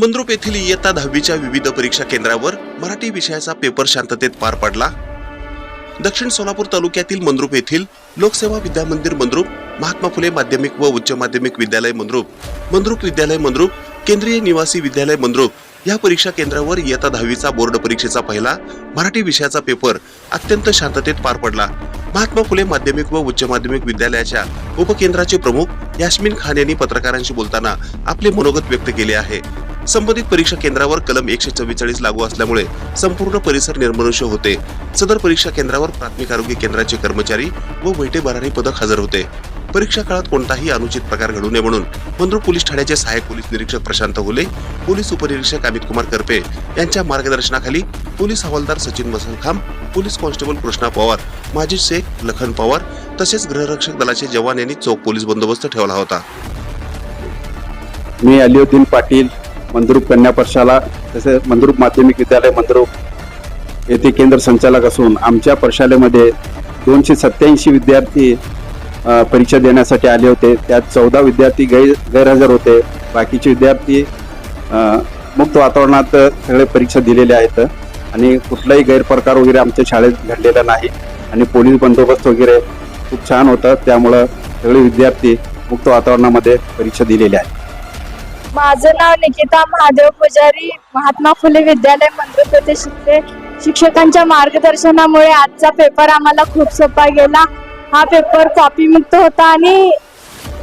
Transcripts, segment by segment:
मंद्रुप येथील इयत्ता दहावीच्या विविध परीक्षा केंद्रावर मराठी विषयाचा पेपर शांततेत पार पडला. दक्षिण सोलापूर तालुक्यातील मंद्रुप येथील लोकसेवा विद्यामंदिर मंद्रुप महात्मा फुले माध्यमिक व उच्च माध्यमिक विद्यालय मंद्रुप मंद्रुप विद्यालय मंद्रुप केंद्रीय निवासी विद्यालय मंद्रुप या परीक्षा केंद्रावर इयत्ता दहावीचा बोर्ड परीक्षेचा पहिला मराठी विषयाचा पेपर अत्यंत शांततेत पार पडला. महात्मा फुले माध्यमिक व उच्च माध्यमिक विद्यालयाच्या उपकेंद्राचे प्रमुख यास्मिन खान यांनी पत्रकारांशी बोलताना आपले मनोगत व्यक्त केले आहे. संबंधित परीक्षा केंद्रावर कलम एकशे चव्वेचाळीस लागू असल्यामुळे संपूर्ण परिसर निर्मनुष्य होते. सदर परीक्षा केंद्रावर प्राथमिक आरोग्य केंद्राचे कर्मचारी व वैटे भरारी पदक हजर होते. परीक्षा काळात कोणताही अनुचित प्रकार घडू नये म्हणून मंद्रुप पोलीस ठाण्याचे सहाय्यक पोलीस निरीक्षक प्रशांत हुले पोलीस उपनिरीक्षक अमित कुमार करपे यांच्या मार्गदर्शनाखाली पोलीस हवालदार सचिन मसलखांब पोलीस कॉन्स्टेबल कृष्णा पवार माजी शेख लखन पवार तसेच गृहरक्षक दलाचे जवान यांनी चोख पोलीस बंदोबस्त ठेवला होता. मी अलिउद्दीन पाटील मंदरूप कन्या पर्शाला तसेच मंद्रुप माध्यमिक विद्यालय मंदरूप येथे केंद्र संचालक असून आमच्या प्रशालेमध्ये दोनशे सत्याऐंशी विद्यार्थी परीक्षा देण्यासाठी आले होते. त्यात चौदा विद्यार्थी गैर गैरहजर होते. बाकीचे विद्यार्थी मुक्त वातावरणात सगळे परीक्षा दिलेले आहेत आणि कुठलाही गैरप्रकार वगैरे आमच्या शाळेत घडलेला नाही आणि पोलीस बंदोबस्त वगैरे खूप छान होतं. त्यामुळं सगळे विद्यार्थी मुक्त वातावरणामध्ये परीक्षा दिलेल्या आहेत. माझं नाव निकिता महादेव पुजारी. महात्मा फुले विद्यालय मंद्रुप येथे शिकते शिक्षकांच्या मार्गदर्शनामुळे आजचा पेपर आम्हाला खूप सोपा गेला. हा पेपर कॉपी मुक्त होता आणि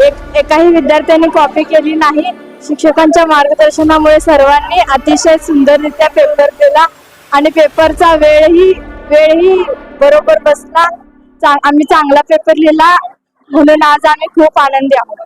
एक एकाही विद्यार्थ्यांनी कॉपी केली नाही. शिक्षकांच्या मार्गदर्शनामुळे सर्वांनी अतिशय सुंदररित्या पेपर केला. आणि पेपरचा वेळही वेळही बरोबर बसला. आम्ही चांगला पेपर लिहिला. म्हणून आज आम्ही खूप आनंदी आहोत.